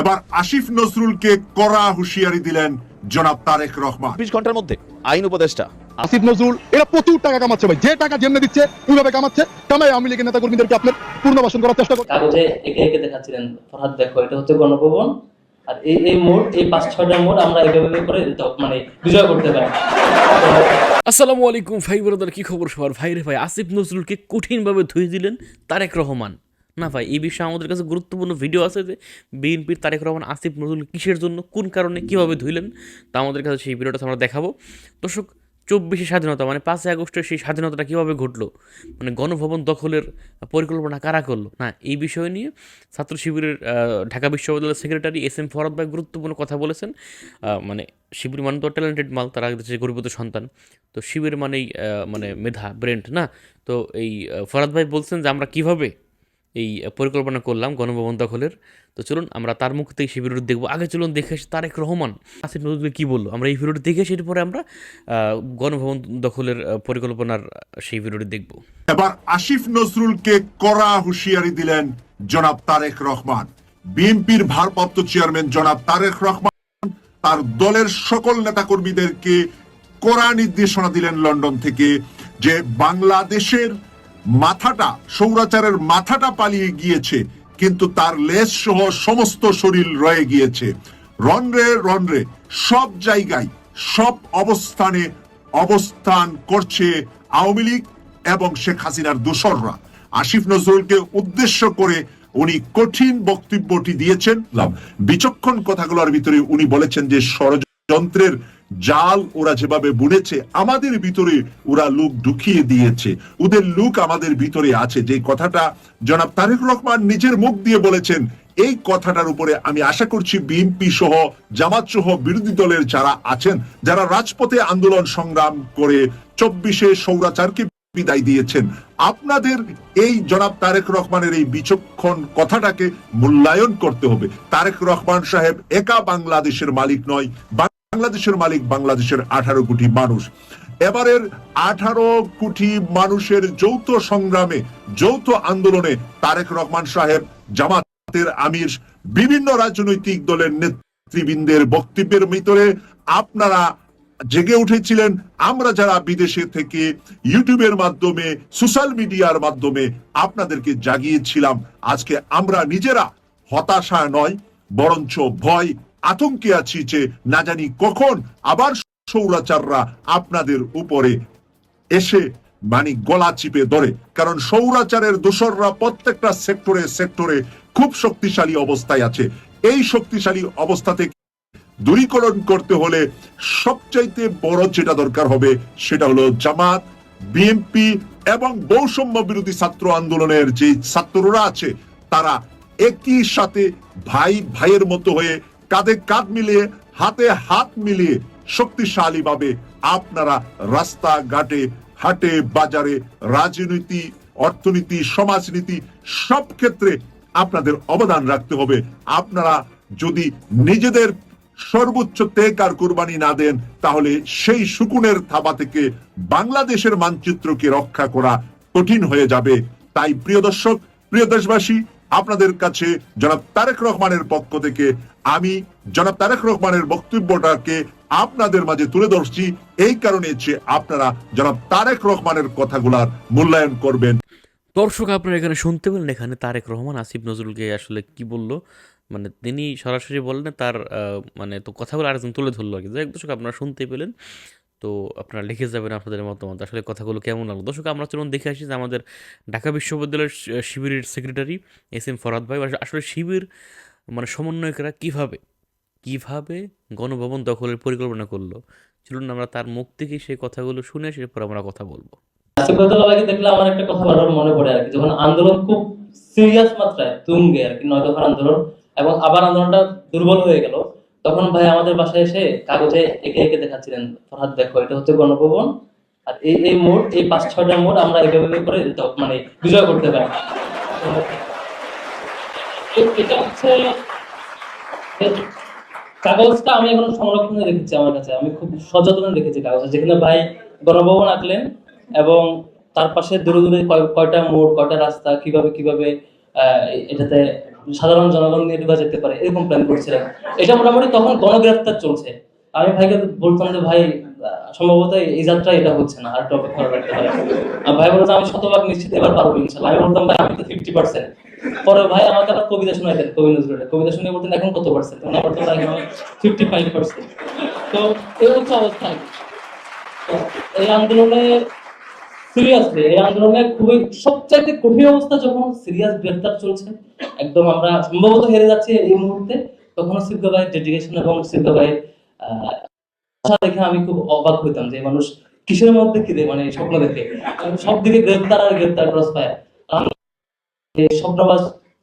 এবার আসিফ নজরুলকে কড়া হুঁশিয়ারি দিলেন জনাব তারেক রহমান। চব্বিশ ঘণ্টার মধ্যে আইন উপদেষ্টা। আসিফ নজরুল এরা প্রচুর টাকা কামাচ্ছে ভাই। যে টাকা যেমনে দিচ্ছে ওইভাবে কামাচ্ছে। কামাই আওয়ামী লীগের নেতা কর্মীদেরকে আপনার পুনর্বাসন করার চেষ্টা করছে। কাগজে একে একে দেখাচ্ছিলেন ফরহাদ দেখো এটা হচ্ছে গণভবন আর এই এই মোড় এই পাঁচ ছয়টা মোড় আমরা এইভাবে করে মানে বিজয় করতে পারি। আসসালামু আলাইকুম ভাই ব্রাদার কি খবর সবার? ভাই রে ভাই আসিফ নজরুলকে কঠিনভাবে ধুয়ে দিলেন তারেক রহমান। না ভাই, এই বিষয়ে আমাদের কাছে গুরুত্বপূর্ণ ভিডিও আছে যে, বিএনপির তারেক রহমান, আসিফ নজরুল কিসের জন্য, কোন কারণে কীভাবে ধুইলেন, তা আমাদের কাছে সেই ভিডিওটা আমরা দেখাবো। দর্শক, চব্বিশে স্বাধীনতা মানে পাঁচই আগস্টের সেই স্বাধীনতাটা কীভাবে ঘটলো? মানে গণভবন দখলের পরিকল্পনা কারা করল? না, এই বিষয় নিয়ে ছাত্র শিবিরের ঢাকা বিশ্ববিদ্যালয়ের সেক্রেটারি এস এম ফরাদ ভাই গুরুত্বপূর্ণ কথা বলেছেন। মানে শিবির মানে তো ট্যালেন্টেড মাল, তারা দেশের গরিবত সন্তান। তো শিবির মানেই মানে মেধা ব্রেন্ট না? তো এই ফরাদ ভাই বলছেন যে আমরা কীভাবে এই পরিকল্পনা করলাম গণভবন দখলের। তো চলুন আমরা তার মুখ থেকে সেই ভিডিওটি দেখব। আগে চলুন দেখে তারেক রহমান। আসিফ নজরুল কী বলল? আমরা এই ভিডিওটি দেখে সেটার পরে আমরা গণভবন দখলের পরিকল্পনার সেই ভিডিওটি দেখব। এবার আসিফ নজরুলকে কড়া হুঁশিয়ারি দিলেন জনাব তারেক রহমান। বিএনপির ভারপ্রাপ্ত চেয়ারম্যান জনাব তারেক রহমান তার দলের সকল নেতাকর্মীদেরকে কড়া নির্দেশনা দিলেন লন্ডন থেকে যে বাংলাদেশের মাথাটা, সৌরাচারের মাথাটা পালিয়ে গিয়েছে, কিন্তু তার লেজ সহ সমস্ত শরীর রয়ে গিয়েছে। রনরে রনরে সব জায়গায়, সব অবস্থানে অবস্থান করছে আওয়ামী লীগ এবং শেখ হাসিনার দোসররা। আসিফ নজরুলকে উদ্দেশ্য করে উনি কঠিন বক্তব্যটি দিয়েছেন। বিচক্ষণ কথাগুলোর ভিতরে উনি বলেছেন যে ষড়যন্ত্রের জাল ওরা যেভাবে বুনেছে, আমাদের ভিতরে ওরা লুক ঢুকিয়ে দিয়েছে। ওদের লুক আমাদের ভিতরে আছে। যে কথাটা জনাব তারেক রহমান নিজের মুখ দিয়ে বলেছেন, এই কথাটার উপরে আমি আশা করছি বিএনপি সহ, জামাত সহ বিরোধী দলের যারা আছেন, যারা রাজপথে আন্দোলন সংগ্রাম করে চব্বিশে সৌরাচারকে বিদায় দিয়েছেন, আপনাদের এই জনাব তারেক রহমানের এই বিচক্ষণ কথাটাকে মূল্যায়ন করতে হবে। তারেক রহমান সাহেব একা বাংলাদেশের মালিক নয় বাংলাদেশের মালিক বাংলাদেশের আঠারো কোটি মানুষ। এবারের আঠারো কোটি মানুষের যৌথ সংগ্রামে, যৌথ আন্দোলনে তারেক রহমান সাহেব, জামাতের আমির, বিভিন্ন রাজনৈতিক দলের নেতৃবৃন্দের বক্তব্যের ভিতরে আপনারা জেগে উঠেছিলেন। আমরা যারা বিদেশে থেকে ইউটিউবের মাধ্যমে, সোশ্যাল মিডিয়ার মাধ্যমে আপনাদেরকে জাগিয়েছিলাম, আজকে আমরা নিজেরা হতাশা নয়, বরঞ্চ ভয় আতঙ্কে আছি যে না জানি কখন আবার সৌরাচাররা আপনাদের উপরে এসে মানে গলা চিপে ধরে। কারণ সৌরাচারের দোসররা প্রত্যেকটা সেক্টরে সেক্টরে খুব শক্তিশালী অবস্থায় আছে। এই শক্তিশালী অবস্থা থেকে দূরীকরণ করতে হলে সবচাইতে বড় যেটা দরকার হবে সেটা হলো জামাত বিএনপি এবং বৈষম্য বিরোধী ছাত্র আন্দোলনের যে ছাত্ররা আছে, তারা একই সাথে ভাই ভাইয়ের মতো হয়ে কাঁধে কাঁধ মিলিয়ে, হাতে হাত মিলিয়ে শক্তিশালী ভাবে আপনারা রাস্তাঘাটে, হাটে, বাজারে, রাজনীতি, অর্থনীতি, সমাজনীতি সব ক্ষেত্রে আপনাদের অবদান রাখতে হবে। আপনারা যদি নিজেদের সর্বোচ্চ ত্যাগ আর কুরবানি না দেন, তাহলে সেই সুকুনের থাবা থেকে বাংলাদেশের মানচিত্রকে রক্ষা করা কঠিন হয়ে যাবে। তাই প্রিয় দর্শক, প্রিয় দেশবাসী, আপনাদের কাছে জনাব তারেক রহমানের পক্ষ থেকে আমি জনাব তারেক রহমানের বক্তব্যটাকে আপনাদের মাঝে তুলে ধরছি। এই কারণে যে আপনারা জনাব তারেক রহমানের কথাগুলার মূল্যায়ন করবেন। দর্শক, আপনারা এখানে শুনতে পেলেন এখানে তারেক রহমান, আসিফ নজরুলকে আসলে কি বলল? মানে তিনি সরাসরি বললেন তার মানে তো কথাগুলো আরেকজন তুলে ধরলো আর কি। যাই দর্শক, আপনারা শুনতে পেলেন। তো আপনারা লিখে যাবেন আপনাদের মতামত, আসলে কথাগুলো কেমন লাগল? দর্শক, আমরা চলুন দেখে আসি যে আমাদের ঢাকা বিশ্ববিদ্যালয়ের শিবিরের সেক্রেটারি এস এম ফরাদ ভাই। আসলে শিবির মানে সমন্বয়করা কীভাবে কীভাবে গণভবন দখলের পরিকল্পনা করল? চলুন আমরা তার মুখ থেকেই সেই কথাগুলো শুনে সেরপর আমরা কথা বলব। আসিফুদ্দোল্লাহ দেখলে আমার একটা কথা বারবার মনে পড়ে আর কি, যখন আন্দোলন খুব সিরিয়াস মাত্রায় তুঙ্গে আর কি নয় দফার আন্দোলন এবং আবার আন্দোলনটা দুর্বল হয়ে গেল, তখন ভাই আমাদের বাসায় এসে কাগজে একে একে দেখাচ্ছিলেন, ফরহাদ, দেখো, এটা হচ্ছে গণভবন, আর এই এই মোড়, এই পাঁচ, ছয়টা মোড় আমরা করে মানে বিজয় করতে পারি। এটা হচ্ছে কাগজটা আমি এখন সংরক্ষণে রেখেছি আমার কাছে। আমি খুব সযত্নে রেখেছি কাগজটা। যেখানে ভাই গণভবন আঁকলেন এবং তার পাশে দূরে দূরে কয়টা মোড়, কয়টা রাস্তা, কীভাবে কীভাবে এটাতে সাধারণ জনগণ নিয়ে ঢুকা যেতে পারে, এরকম প্ল্যান করছিলাম। এটা মোটামুটি তখন গণগ্রেফতার চলছে। আমি ভাইকে বলতাম যে, ভাই, সম্ভবত এই যাত্রা এটা হচ্ছে না আর একটু অপেক্ষা ভাই বলতো আমি শতভাগ নিশ্চিত এবার পারব ইনশাল্লাহ। আমি বলতাম, ভাই, আমি তো ফিফটি পার্সেন্ট পরে ভাই আমাকে আবার কবিতা শোনাইতেন, কবি নজরুলের। কবিতা শুনে বলতেন, এখন কত পার্সেন্ট? উনি বলতেন ভাই ফিফটি ফাইভ পার্সেন্ট। তো এই হচ্ছে অবস্থা। এই আন্দোলনে সিরিয়াসলি এই আন্দোলনে খুবই, সবচাইতে কঠিন অবস্থা যখন সিরিয়াস গ্রেফতার চলছে, একদম আমরা সম্ভবত হেরে যাচ্ছি এই মুহূর্তে তখন সিদ্ধ ভাইয়ের ডেডিকেশন এবং সিদ্ধ ভাইয়ের দেখে আমি খুব অবাক হইতাম যে মানুষ কিসের মধ্যে কি দেয় মানে স্বপ্ন দেখে। সব দিকে গ্রেফতার আর গ্রেফতার ক্রস এই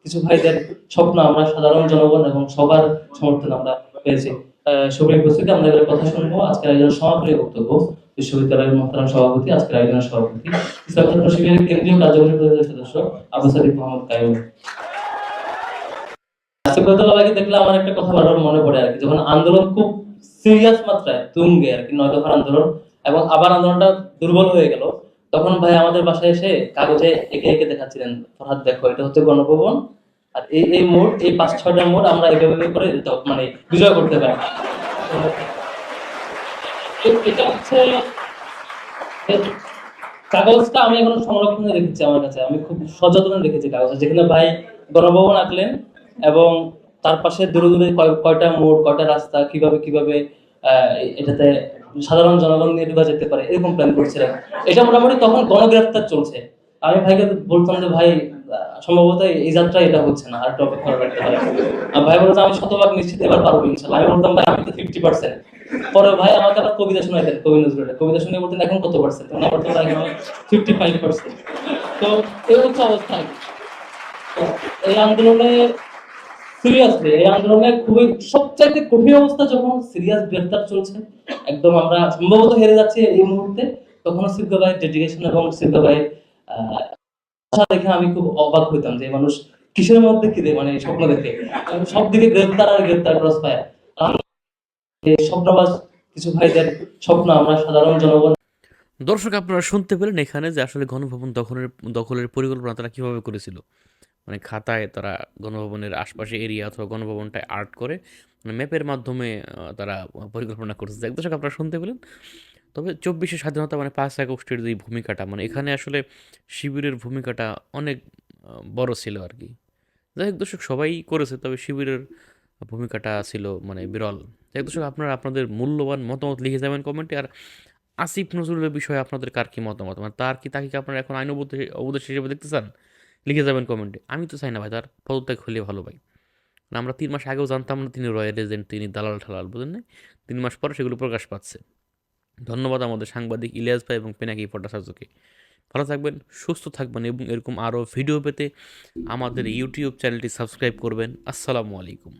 কিছু ভাইদের স্বপ্ন আমরা সাধারণ জনগণ এবং সবার সমর্থন আমরা পেয়েছি। এবার কথা শুনব। আজকের বক্তব্য, বিশ্ববিদ্যালয়ের মহতারাম সভাপতি, আজকের সভাপতি কেন্দ্রীয় কার্যকরী পরিষদের সদস্য, আবু সাদিক মোহাম্মদ কায়ুম। দেখলে আমার একটা কথা বারবার মনে পড়ে আর কি, যখন আন্দোলন খুব সিরিয়াস মাত্রায় তুঙ্গে আর কি নয় দফার আন্দোলন, এবং আবার আন্দোলনটা দুর্বল হয়ে গেল তখন ভাই আমাদের বাসায় এসে কাগজে এঁকে এঁকে দেখাচ্ছিলেন, ফরহাদ, দেখো, এটা হচ্ছে গণভবন আর এই এই মোড়, এই পাঁচ, ছয়টা মোড় আমরা এভাবে করে মানে বিজয় করতে পারি। এটা হচ্ছে কাগজটা আমি এখন সংরক্ষণে রেখেছি আমার কাছে। আমি খুব সযত্নে রেখেছি কাগজটা। যেখানে ভাই গণভবন আঁকলেন এবং তার পাশে দূরে দূরে কয়- কয়টা মোড়, কয়টা রাস্তা, কীভাবে কীভাবে এটাতে সাধারণ জনগণ নিয়ে ঢুকা যেতে পারে, এরকম প্ল্যান করছিলাম। এটা মোটামুটি তখন গণগ্রেফতার চলছে। আমি ভাইকে বলতাম যে, ভাই, সম্ভবত এই যাত্রা এটা হচ্ছে না আর একটু অপেক্ষা রাখতে পারে ভাই বলতো আমি শতভাগ নিশ্চিত, এবার পারব ইনশাল্লাহ। আমি বলতাম, ভাই, আমি তো ফিফটি পার্সেন্ট পরে ভাই আমাকে আবার কবিতা শোনাইতেন কবি নজরুলের। কবিতা শুনে বলতেন, এখন কত পার্সেন্ট উনি বলতেন ভাই ফিফটি ফাইভ পার্সেন্ট তো এই হচ্ছে অবস্থা। এই আন্দোলনে সিরিয়াসলি এই আন্দোলনে খুবই সবচাইতে কঠিন অবস্থা যখন সিরিয়াস গ্রেফতার চলছে, একদম আমরা সম্ভবত হেরে যাচ্ছি এই মুহূর্তে সিদ্ধ ভাইয়ের ডেডিকেশন এবং সিদ্ধ ভাইয়ের দেখে আমি খুব অবাক হইতাম যে মানুষ কিসের মধ্যে কি মানে স্বপ্ন দেখে। সব দিকে গ্রেফতার আর গ্রেফতার ক্রস কিছু ভাইদের স্বপ্ন আমরা সাধারণ জনগণ দর্শক, আপনারা শুনতে পেলেন এখানে যে আসলে গণভবন দখলের দখলের পরিকল্পনা তারা কীভাবে করেছিল। মানে খাতায় তারা গণভবনের আশপাশে এরিয়া অথবা গণভবনটায় আর্ট করে মানে ম্যাপের মাধ্যমে তারা পরিকল্পনা করছে। এক দর্শক, আপনারা শুনতে পেলেন। তবে চব্বিশে স্বাধীনতা মানে পাঁচ আগস্টের যে ভূমিকাটা মানে এখানে আসলে শিবিরের ভূমিকাটা অনেক বড় ছিল আর কি। যাই হোক, দর্শক, সবাই করেছে, তবে শিবিরের ভূমিকাটা ছিল মানে বিরল। হোক, দর্শক, আপনারা আপনাদের মূল্যবান মতামত লিখে যাবেন কমেন্টে। আর আসিফ নজরুলের বিষয়ে আপনাদের কার কি মতামত? মানে তার কি, তাকে কি আপনারা এখন আইন উপদেশ হিসেবে দেখতে চান? লিখে যাবেন কমেন্টে। আমি তো চাই না ভাই, তার পদত্যাগ হলে ভালো ভাই। আমরা তিন মাস আগেও জানতাম না তিনি রয়্যাল এজেন্ট, তিনি দালাল ঠালাল বুঝলেন না তিন মাস পরে সেগুলো প্রকাশ পাচ্ছে। ধন্যবাদ আমাদের সাংবাদিক ইলিয়াস ভাই এবং পেনাকি ভট্টাচার্যকে। ভালো থাকবেন, সুস্থ থাকবেন এবং এরকম আরও ভিডিও পেতে আমাদের ইউটিউব চ্যানেলটি সাবস্ক্রাইব করবেন। আসসালামু আলাইকুম।